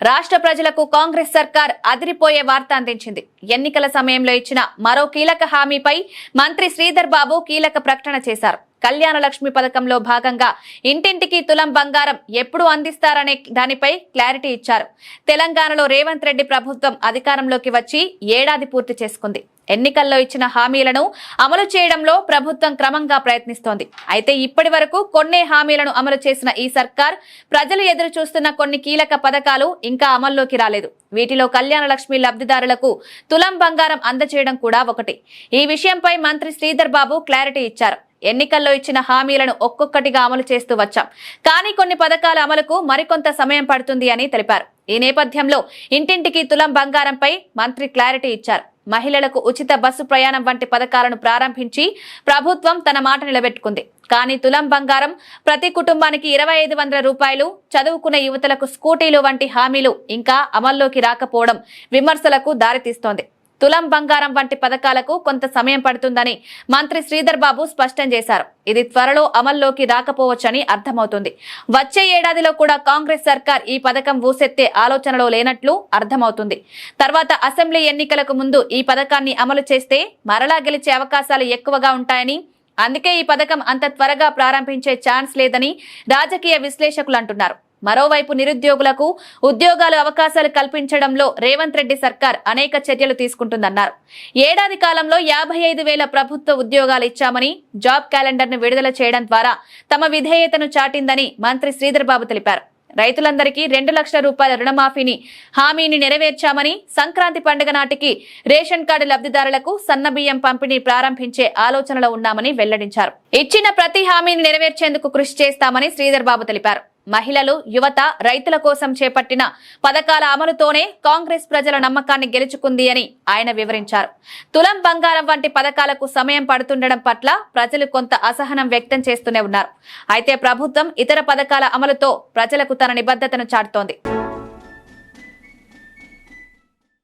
రాష్ట్ర ప్రజలకు కాంగ్రెస్ సర్కార్ అదిరిపోయే వార్త అందించింది. ఎన్నికల సమయంలో ఇచ్చిన మరో కీలక హామీపై మంత్రి శ్రీధర్ బాబు కీలక ప్రకటన చేశారు. కళ్యాణ లక్ష్మి పథకంలో భాగంగా ఇంటింటికి తులం బంగారం ఎప్పుడు అందిస్తారనే దానిపై క్లారిటీ ఇచ్చారు. తెలంగాణలో రేవంత్ రెడ్డి ప్రభుత్వం అధికారంలోకి వచ్చి ఏడాది పూర్తి చేసుకుంది. ఎన్నికల్లో ఇచ్చిన హామీలను అమలు చేయడంలో ప్రభుత్వం క్రమంగా ప్రయత్నిస్తోంది. అయితే ఇప్పటి వరకు హామీలను అమలు చేసిన ఈ సర్కార్ ప్రజలు ఎదురు చూస్తున్న కొన్ని కీలక పథకాలు ఇంకా అమల్లోకి రాలేదు. వీటిలో కళ్యాణ లక్ష్మి లబ్ధిదారులకు తులం బంగారం అందజేయడం కూడా ఒకటి. ఈ విషయంపై మంత్రి శ్రీధర్ బాబు క్లారిటీ ఇచ్చారు. ఎన్నికల్లో ఇచ్చిన హామీలను ఒక్కొక్కటిగా అమలు చేస్తూ వచ్చాం. కానీ కొన్ని పథకాల అమలుకు మరికొంత సమయం పడుతుంది అని తెలిపారు. ఈ నేపథ్యంలో ఇంటింటికి తులం బంగారంపై మంత్రి క్లారిటీ ఇచ్చారు. మహిళలకు ఉచిత బస్సు ప్రయాణం వంటి పథకాలను ప్రారంభించి ప్రభుత్వం తన మాట నిలబెట్టుకుంది. కానీ తులం బంగారం ప్రతి కుటుంబానికి ఇరవై ఐదు వందల రూపాయలు చదువుకునే యువతలకు స్కూటీలు వంటి హామీలు ఇంకా అమల్లోకి రాకపోవడం విమర్శలకు దారితీస్తోంది. తులం బంగారం వంటి పథకాలకు కొంత సమయం పడుతుందని మంత్రి శ్రీధర్ బాబు స్పష్టం చేశారు. ఇది త్వరలో అమల్లోకి రాకపోవచ్చని అర్థమవుతుంది. వచ్చే ఏడాదిలో కూడా కాంగ్రెస్ సర్కార్ ఈ పథకం ఊసెత్తే ఆలోచనలో లేనట్లు అర్థమవుతుంది. తర్వాత అసెంబ్లీ ఎన్నికలకు ముందు ఈ పథకాన్ని అమలు చేస్తే మరలా గెలిచే అవకాశాలు ఎక్కువగా ఉంటాయని అందుకే ఈ పథకం అంత త్వరగా ప్రారంభించే ఛాన్స్ లేదని రాజకీయ విశ్లేషకులు అంటున్నారు. మరోవైపు నిరుద్యోగులకు ఉద్యోగాలు అవకాశాలు కల్పించడంలో రేవంత్ రెడ్డి సర్కార్ అనేక చర్యలు తీసుకుంటుందన్నారు. ఏడాది కాలంలో యాభై ఐదు వేల ప్రభుత్వ ఉద్యోగాలు ఇచ్చామని జాబ్ క్యాలెండర్ను విడుదల చేయడం ద్వారా తమ విధేయతను చాటిందని మంత్రి శ్రీధర్ బాబు తెలిపారు. రైతులందరికీ రెండు లక్షల రూపాయల రుణమాఫీని హామీని నెరవేర్చామని సంక్రాంతి పండుగ నాటికి రేషన్ కార్డు లబ్ధిదారులకు సన్నబియ్యం పంపిణీ ప్రారంభించే ఆలోచనలో ఉన్నామని వెల్లడించారు. ఇచ్చిన ప్రతి హామీని నెరవేర్చేందుకు కృషి చేస్తామని శ్రీధర్ బాబు తెలిపారు. మహిళలు యువత రైతుల కోసం చేపట్టిన పథకాల అమలుతోనే కాంగ్రెస్ ప్రజల నమ్మకాన్ని గెలుచుకుంది అని ఆయన వివరించారు. తులం బంగారం వంటి పథకాలకు సమయం పడుతుండడం పట్ల ప్రజలు కొంత అసహనం వ్యక్తం చేస్తూనే ఉన్నారు. అయితే ప్రభుత్వం ఇతర పథకాల అమలుతో ప్రజలకు తన నిబద్ధతను చాటుతోంది.